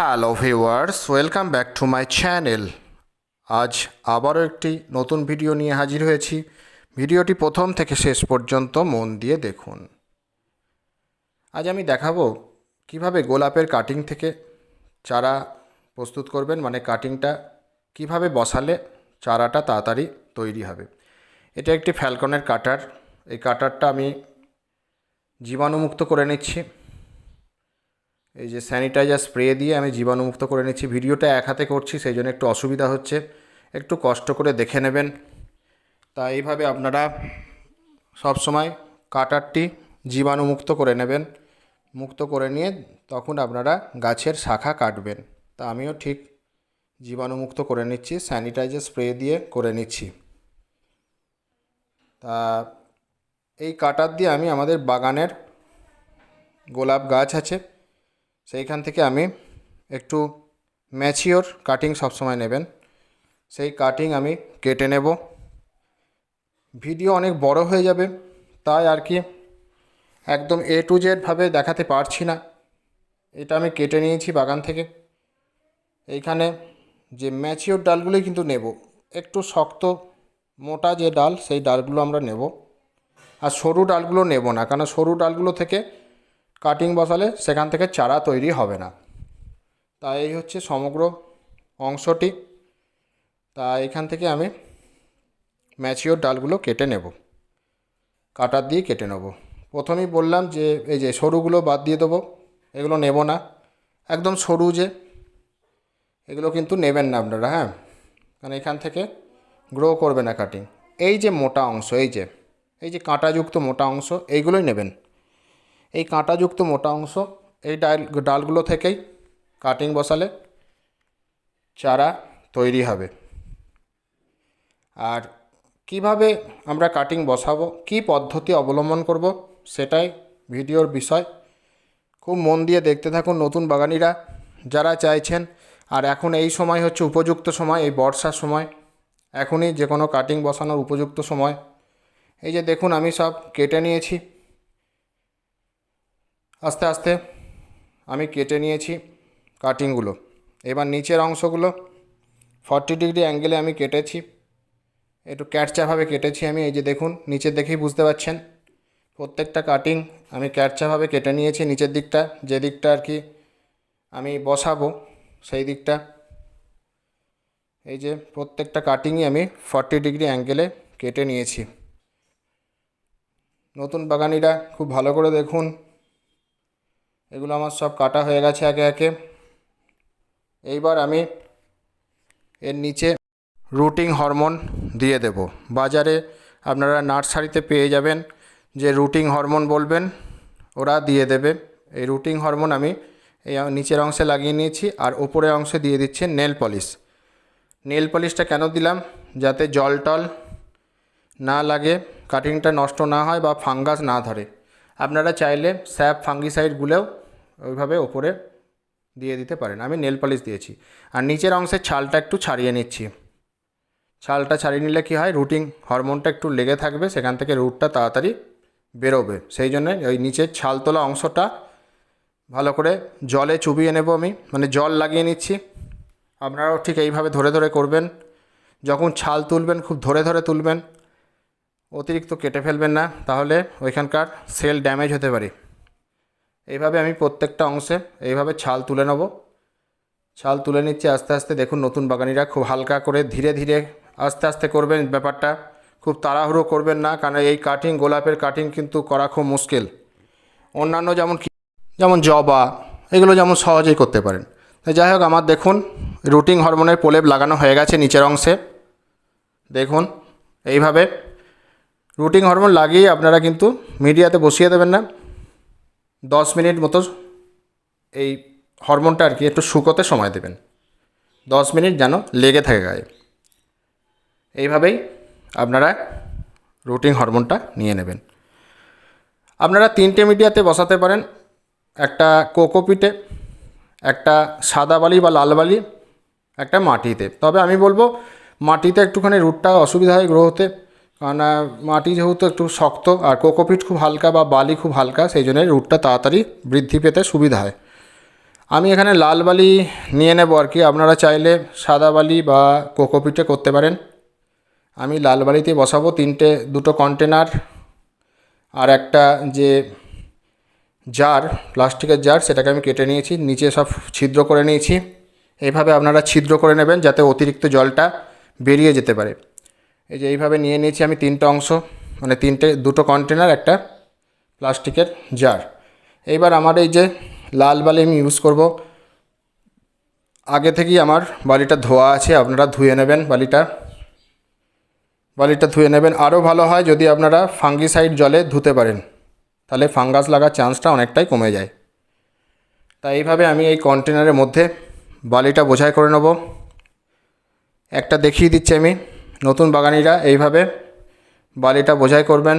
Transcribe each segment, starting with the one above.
Hello viewers welcome back to my channel আজ আবারও একটি নতুন ভিডিও নিয়ে হাজির হয়েছি। ভিডিওটি প্রথম থেকে শেষ পর্যন্ত মন দিয়ে দেখুন। আজ আমি দেখাবো কীভাবে গোলাপের কাটিং থেকে চারা প্রস্তুত করবেন মানে কাটিংটা কীভাবে বসালে চারাটা তাড়াতাড়ি তৈরি হবে। এটা একটি ফ্যালকনের কাটার এই কাটারটা আমি জীবাণুমুক্ত করে নিচ্ছি। এই যে স্যানিটাইজার স্প্রে দিয়ে আমি জীবাণুমুক্ত করে নিচ্ছি। ভিডিওটা এক হাতে করছি, সেই জন্য একটু অসুবিধা হচ্ছে। একটু কষ্ট করে দেখে নেবেন। তা এইভাবে আপনারা সবসময় কাটারটি জীবাণুমুক্ত করে নেবেন। মুক্ত করে নিয়ে তখন আপনারা গাছের শাখা কাটবেন। তা আমিও ঠিক জীবাণুমুক্ত করে নিচ্ছি স্যানিটাইজার স্প্রে দিয়ে করে নিচ্ছি। তা এই কাটার দিয়ে আমি আমাদের বাগানের গোলাপ গাছ আছে। সেইখান থেকে আমি একটু ম্যাচিওর কাটিং সবসময় নেবেন। সেই কাটিং আমি কেটে নেব। ভিডিও অনেক বড় হয়ে যাবে, তাই আর কি একদম এ টু জেডভাবে দেখাতে পারছি না। এটা আমি কেটে নিয়েছি বাগান থেকে। এইখানে যে ম্যাচিওর ডালগুলোই কিন্তু নেব। একটু শক্ত, মোটা যে ডাল, সেই ডালগুলো আমরা নেব। আর সরু ডালগুলো নেব না কারণ সরু ডালগুলো থেকে কাটিং বসালে সেখান থেকে চারা তৈরি হবে না। তা এই হচ্ছে সমগ্র অংশটি তা এখান থেকে আমি ম্যাচিওর ডালগুলো কেটে নেব, কাটার দিয়ে কেটে নেব। প্রথমেই বললাম যে, এই যে সরুগুলো বাদ দিয়ে দেবো, এগুলো নেব না, একদম সরু যে, এগুলো কিন্তু নেবেন না আপনারা হ্যাঁ? কারণ এখান থেকে গ্রো করবে না কাটিং এই যে মোটা অংশ, এই যে এই যে কাঁটাযুক্ত মোটা অংশ, এইগুলোই নেবেন। এই কাঁটাযুক্ত মোটা অংশ এই ডাল, ডালগুলো থেকেই কাটিং বসালে চারা তৈরি হবে। আর কীভাবে আমরা কাটিং বসাবো, কি পদ্ধতি অবলম্বন করব সেটাই ভিডিওর বিষয়। খুব মন দিয়ে দেখতে থাকুন নতুন বাগানিরা যারা চাইছেন। আর এখন এই সময় হচ্ছে উপযুক্ত সময়, এই বর্ষার সময়। এখনই যে কোনো কাটিং বসানোর উপযুক্ত সময়। এই যে দেখুন আমি সব কেটে নিয়েছি। আস্তে আস্তে আমি কেটে নিয়েছি কাটিংগুলো। এবার নিচের অংশগুলো ফর্টি ডিগ্রি অ্যাঙ্গেলে আমি কেটেছি। একটু ক্যাটচাভাবে কেটেছি আমি, এই যে দেখুন, নিচের দেখেই বুঝতে পারছেন। প্রত্যেকটা কাটিং আমি ক্যাটচাভাবে কেটে নিয়েছি, নিচের দিকটা, যে দিকটা আর কি আমি বসাবো, সেই দিকটা। এই যে প্রত্যেকটা কাটিংই আমি ফর্টি ডিগ্রি অ্যাঙ্গেলে কেটে নিয়েছি। নতুন বাগানিরা খুব ভালো করে দেখুন এগুলো আমার সব কাটা হয়ে গেছে একে একে। এইবার আমি এর নিচে রুটিং হরমোন দিয়ে দেব। বাজারে আপনারা নার্সারিতে পেয়ে যাবেন যে রুটিং হরমোন বলবেন, ওরা দিয়ে দেবে। এই রুটিং হরমোন আমি এই নিচের অংশে লাগিয়ে নিয়েছি আর ওপরের অংশে দিয়ে দিচ্ছে নেল পলিশ। নেল পলিশটা কেন দিলাম? যাতে জল টল না লাগে, কাটিংটা নষ্ট না হয় বা ফাঙ্গাস না ধরে। আপনারা চাইলে স্যাপ ফাঙ্গিসাইডগুলোও ওইভাবে ওপরে দিয়ে দিতে পারেন। আমি নেল পলিশ দিয়েছি। আর নিচের অংশের ছালটা একটু ছাড়িয়ে নিচ্ছি। ছালটা ছাড়িয়ে নিলে কী হয়? রুটিং হরমোনটা একটু লেগে থাকবে, সেখান থেকে রুটটা তাড়াতাড়ি বেরোবে। সেই জন্যে ওই নিচের ছাল তোলা অংশটা ভালো করে জলে চুবিয়ে নেব আমি। মানে জল লাগিয়ে নিচ্ছি। আপনারাও ঠিক এইভাবে ধরে ধরে করবেন। যখন ছাল তুলবেন, খুব ধরে ধরে তুলবেন, অতিরিক্ত কেটে ফেলবেন না। তাহলে ওইখানকার সেল ড্যামেজ হতে পারে। এইভাবে আমি প্রত্যেকটা অংশে এইভাবে ছাল তুলে নেব। ছাল তুলে নিচ্ছি আস্তে আস্তে। দেখুন, নতুন বাগানিরা খুব হালকা করে ধীরে ধীরে আস্তে আস্তে করবেন ব্যাপারটা। খুব তাড়াহুড়ো করবেন না, কারণ এই কাটিং, গোলাপের কাটিং কিন্তু করা খুব মুশকিল। অন্যান্য যেমন যেমন জবা, এগুলো যেমন সহজেই করতে পারেন। তো যাই হোক, আমার দেখুন রুটিং হরমোনের প্রলেপ লাগানো হয়ে গেছে নিচের অংশে। দেখুন, এইভাবে রুটিং হরমোন লাগিয়ে আপনারা কিন্তু মিডিয়াতে বসিয়ে দেবেন না। দশ মিনিট মতো এই হরমোনটা আর কি একটু শুকোতে সময় দেবেন। দশ মিনিট যেন লেগে থাকে গায়ে। এইভাবেই আপনারা রুটিং হরমোনটা নিয়ে নেবেন। আপনারা তিনটে মিডিয়াতে বসাতে পারেন। একটা কোকোপিটে একটা সাদা বালি বা লাল বালি, একটা মাটিতে। তবে আমি বলব মাটিতে একটুখানি রুটটা অসুবিধা হয় গ্রো হতে কারণ মাটি যেহেতু একটু শক্ত আর কোকোপিট খুব হালকা বা বালি খুব হালকা, সেই জন্য রুটটা তাড়াতাড়ি বৃদ্ধি পেতে সুবিধা হয়। আমি এখানে লাল বালি নিয়ে নেব আর কি। আপনারা চাইলে সাদা বালি বা কোকোপিটে করতে পারেন। আমি লাল বালিতে বসাবো তিনটে, দুটো কন্টেনার আর একটা যে জার প্লাস্টিকের জার সেটাকে আমি কেটে নিয়েছি, নিচে সব ছিদ্র করে নিয়েছি। এইভাবে আপনারা ছিদ্র করে নেবেন যাতে অতিরিক্ত জলটা বেরিয়ে যেতে পারে। এই যে এইভাবে নিয়ে নিয়েছি আমি তিনটে অংশ মানে তিনটে, দুটো কন্টেনার একটা প্লাস্টিকের জার এইবার আমার এই যে লাল বালি আমি ইউজ করব। আগে থেকেই আমার বালিটা ধোয়া আছে, আপনারা ধুয়ে নেবেন বালিটা। বালিটা ধুয়ে নেবেন। আরও ভালো হয় যদি আপনারা ফাঙ্গিসাইড জলে ধুতে পারেন, তাহলে ফাঙ্গাস লাগার চান্সটা অনেকটাই কমে যায়। তাই এইভাবে আমি এই কন্টেনারের মধ্যে বালিটা বোঝাই করে নেব। একটা দেখিয়ে দিচ্ছি আমি। নতুন বাগানিরা এইভাবে বালিটা বোঝাই করবেন,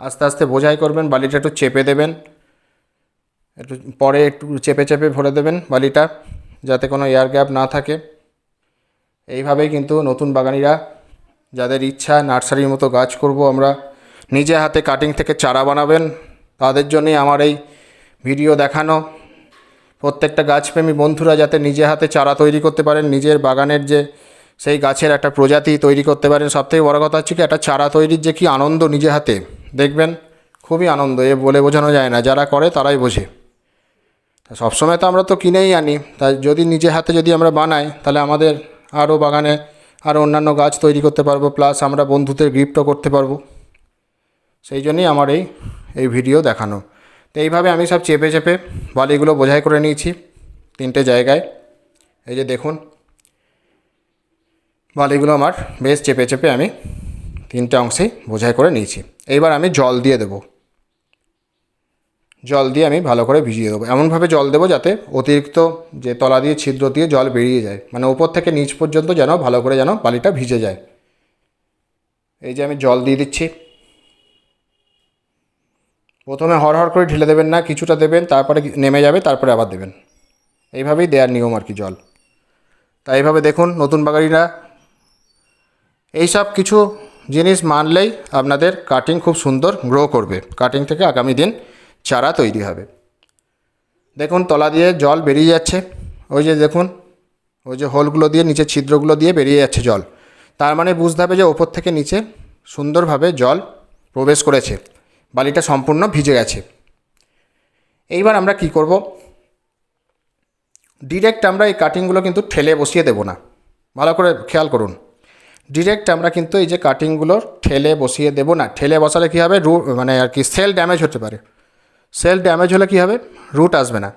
আস্তে আস্তে বোঝাই করবেন, বালিটা একটু চেপে দেবেন, একটু পরে একটু চেপে চেপে ভরে দেবেন বালিটা যাতে কোনো এয়ার গ্যাপ না থাকে। এইভাবেই কিন্তু নতুন বাগানিরা যাদের ইচ্ছা নার্সারির মতো গাছ করব আমরা, নিজে হাতে কাটিং থেকে চারা বানাবেন, তাদের জন্যই আমার এই ভিডিও দেখানো। প্রত্যেকটা গাছপ্রেমী বন্ধুরা যাতে নিজে হাতে চারা তৈরি করতে পারেন, নিজের বাগানের যে সেই গাছের একটা প্রজাতি তৈরি করতে পারেন। সবথেকে বড় কথা হচ্ছে কি, একটা চারা তৈরির যে কি আনন্দ নিজে হাতে। দেখবেন, খুবই আনন্দ, এ বলে বোঝানো যায় না। যারা করে তারাই বোঝে। সবসময় তো আমরা তো কিনেই আনি। তাই যদি নিজে হাতে যদি আমরা বানাই, তাহলে আমাদের আরও বাগানে আরও অন্যান্য গাছ তৈরি করতে পারব, প্লাস আমরা বন্ধুদের গিফটও করতে পারব। সেই জন্যই আমার এই এই ভিডিও দেখানো। তো এইভাবে আমি সব চেপে চেপে বালিগুলো বোঝাই করে নিয়েছি তিনটে জায়গায়। এই যে দেখুন বালিগুলো আমার বেশ চেপে চেপে আমি তিনটে অংশেই বোঝাই করে নিয়েছি। এইবার আমি জল দিয়ে দেবো। জল দিয়ে আমি ভালো করে ভিজিয়ে দেবো। এমনভাবে জল দেবো যাতে অতিরিক্ত যে তলা দিয়ে, ছিদ্র দিয়ে জল বেরিয়ে যায়। মানে উপর থেকে নিচ পর্যন্ত যেন ভালো করে যেন বালিটা ভিজে যায়। এই যে আমি জল দিয়ে দিচ্ছি। প্রথমে হর করে ঢেলে দেবেন না, কিছুটা দেবেন, তারপরে নেমে যাবে, তারপরে আবার দেবেন। এইভাবেই দেওয়ার নিয়ম আর কি জল। তাই এইভাবে দেখুন, নতুন বাগানিরা এইসব কিছু জিনিস মানলেই আপনাদের কাটিং খুব সুন্দর গ্রো করবে। কাটিং থেকে আগামী দিন চারা তৈরি হবে। দেখুন, তলা দিয়ে জল বেরিয়ে যাচ্ছে। ওই যে দেখুন, ওই যে হোলগুলো দিয়ে নিচে ছিদ্রগুলো দিয়ে বেরিয়ে যাচ্ছে জল। তার মানে বুঝতে হবে যে ওপর থেকে নিচে সুন্দরভাবে জল প্রবেশ করেছে। বালিটা সম্পূর্ণ ভিজে গেছে। এইবার আমরা কি করব? ডিরেক্ট আমরা এই কাটিংগুলো কিন্তু ঠেলে বসিয়ে দেব না। ভালো করে খেয়াল করুন। ডিরেক্ট আমরা কিন্তু এই যে কাটিংগুলো ঠেলে বসিয়ে দেব না। ঠেলে বসালে কী হবে? রু মানে আর কি সেল ড্যামেজ হতে পারে। সেল ড্যামেজ হলে কী হবে? রুট আসবে না।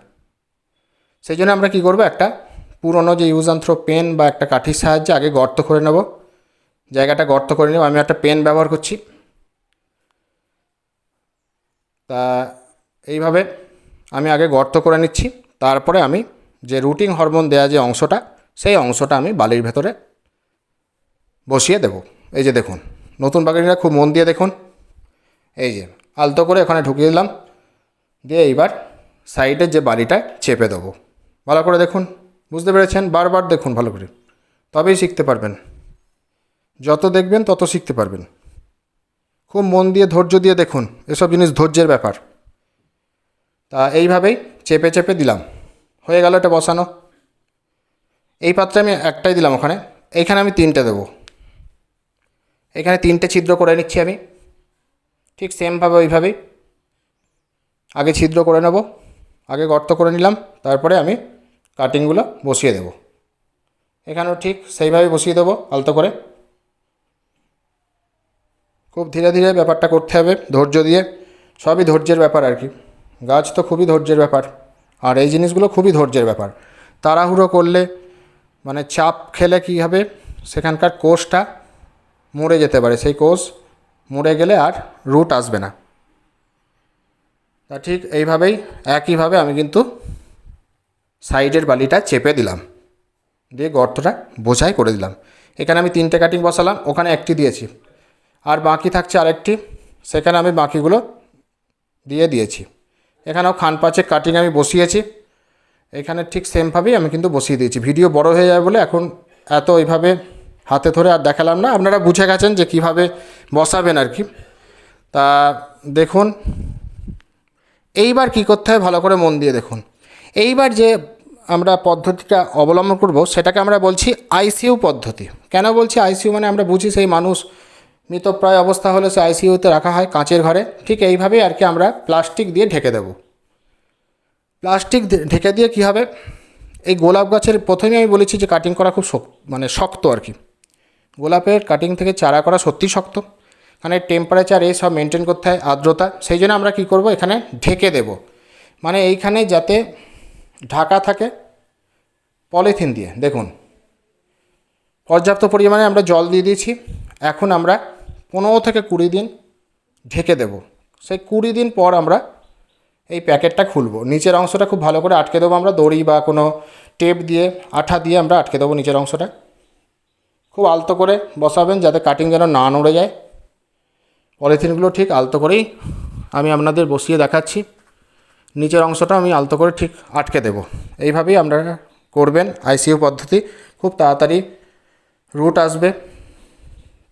সেই জন্য আমরা কী করব? একটা পুরনো যে ইউজ থ্রো পেন বা একটা কাঠির সাহায্যে আগে গর্ত করে নেব। জায়গাটা গর্ত করে নেব আমি একটা পেন ব্যবহার করছি। তা এইভাবে আমি আগে গর্ত করে নিচ্ছি। তারপরে আমি যে রুটিং হরমোন দেওয়া যে অংশটা, সেই অংশটা আমি বালির ভেতরে বসিয়ে দেব। এই যে দেখুন, নতুন বাগানিরা খুব মন দিয়ে দেখুন। এই যে, আলতো করে ওখানে ঢুকিয়ে দিলাম। দিয়ে এইবার সাইডের যে বালিটা চেপে দেবো। ভালো করে দেখুন, বুঝতে পেরেছেন? বারবার দেখুন ভালো করে। তবেই শিখতে পারবেন। যত দেখবেন, তত শিখতে পারবেন। খুব মন দিয়ে ধৈর্য দিয়ে দেখুন, এসব জিনিস ধৈর্যের ব্যাপার। তা এইভাবেই চেপে চেপে দিলাম। হয়ে গেল এটা বসানো। এই পাত্রে আমি একটাই দিলাম ওখানে। এইখানে আমি তিনটে দেবো। এখানে তিনটে ছিদ্র করে নিচ্ছি আমি। ঠিক সেমভাবে ওইভাবেই। আগে ছিদ্র করে নেব, আগে গর্ত করে নিলাম, তারপরে আমি কাটিংগুলো বসিয়ে দেব। এখানেও ঠিক সেইভাবে বসিয়ে দেবো, আলতো করে। খুব ধীরে ধীরে ব্যাপারটা করতে হবে, ধৈর্য দিয়ে। সবই ধৈর্যের ব্যাপার আর কি। গাছ তো খুবই ধৈর্যের ব্যাপার, আর এই জিনিসগুলো খুবই ধৈর্যের ব্যাপার। তাড়াহুড়ো করলে মানে চাপ খেলে কী হবে? সেখানকার কোষটা মরে যেতে পারে, সেই কোষ মরে গেলে আর রুট আসবে না। তা ঠিক এইভাবেই, একইভাবে আমি কিন্তু সাইডের বালিটা চেপে দিলাম, দিয়ে গর্তটা বোঝাই করে দিলাম। এখানে আমি তিনটে কাটিং বসালাম, ওখানে একটি দিয়েছি। আর বাকি থাকছে আরেকটি, সেখানে আমি বাকিগুলো দিয়ে দিয়েছি। এখানেও খান পাঁচেক কাটিং আমি বসিয়েছি। এখানে ঠিক সেমভাবেই আমি কিন্তু বসিয়ে দিয়েছি। ভিডিও বড় হয়ে যাবে বলে এখন এত ওইভাবে হাতে ধরে আর দেখালাম না। আপনারা বুঝে গেছেন যে কীভাবে বসাবেন আর কি। তা দেখুন, এইবার কি করতে হয় ভালো করে মন দিয়ে দেখুন। এইবার যে আমরা পদ্ধতিটা অবলম্বন করব, সেটাকে আমরা বলছি আইসিইউ পদ্ধতি। কেন বলছি আইসিইউ মানে আমরা বুঝি সেই মানুষ মৃতপ্রায় অবস্থা হলে সে আইসিইউতে রাখা হয় কাঁচের ঘরে। ঠিক এইভাবেই আর কি আমরা প্লাস্টিক দিয়ে ঢেকে দেব। প্লাস্টিক ঢেকে দিয়ে কী হবে? এই গোলাপ গাছের প্রথমে আমি বলেছি যে কাটিং করা খুব শক- মানে শক্ত আর কি। গোলাপের কাটিং থেকে চারা করা সত্যি শক্ত। মানে টেম্পারেচার এই সব মেনটেন করতে হয় আর্দ্রতা। সেই জন্য আমরা কী করব? এখানে ঢেকে দেব। মানে এইখানে যাতে ঢাকা থাকে পলিথিন দিয়ে। দেখুন, পর্যাপ্ত পরিমাণে আমরা জল দিয়ে দিয়েছি। এখন আমরা পনেরো থেকে কুড়ি দিন ঢেকে দেব। সেই কুড়ি দিন পর আমরা এই প্যাকেটটা খুলবো। নিচের অংশটা খুব ভালো করে আটকে দেবো আমরা দড়ি বা কোনো টেপ দিয়ে, আঠা দিয়ে আমরা আটকে দেবো নিচের অংশটা। খুব আলতো করে বসাবেন যাতে কাটিং যেন না নড়ে যায়। পলিথিনগুলো ঠিক আলতো করেই আমি আপনাদের বসিয়ে দেখাচ্ছি। নিচের অংশটা আমি আলতো করে ঠিক আটকে দেব। এইভাবেই আপনারা করবেন আইসিইউ পদ্ধতি। খুব তাড়াতাড়ি রুট আসবে,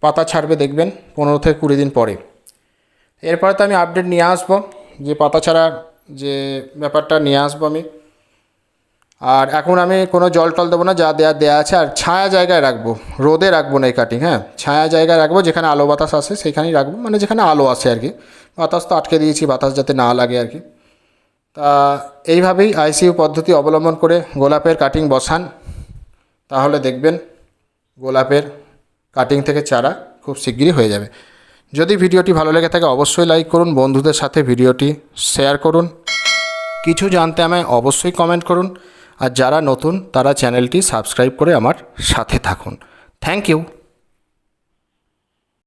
পাতা ছাড়বে দেখবেন পনেরো থেকে কুড়ি দিন পরে। এরপরে তো আমি আপডেট নিয়ে আসব, যে পাতা ছাড়া যে ব্যাপারটা নিয়ে আসব আমি। আর এখন আমি কোনো জল টল দেবো না, যা দেওয়া দেওয়া আছে, আর ছায়া জায়গায় রাখব, রোদে রাখব না এই কাটিং হ্যাঁ? ছায়া জায়গায় রাখব, যেখানে আলো বাতাস আসে, সেখানেই রাখব মানে যেখানে আলো আসে আর কি। বাতাস তো আটকে দিয়েছি, বাতাস যাতে না লাগে আর কি। তা এইভাবেই আইসিইউ পদ্ধতি অবলম্বন করে গোলাপের কাটিং বসান, তাহলে দেখবেন গোলাপের কাটিং থেকে চারা খুব শিগগিরই হয়ে যাবে। যদি ভিডিওটি ভালো লেগে থাকে, অবশ্যই লাইক করুন, বন্ধুদের সাথে ভিডিওটি শেয়ার করুন। কিছু জানতে আমায় অবশ্যই কমেন্ট করুন। আর যারা নতুন তারা চ্যানেলটি সাবস্ক্রাইব করে আমার সাথে থাকুন। Thank you.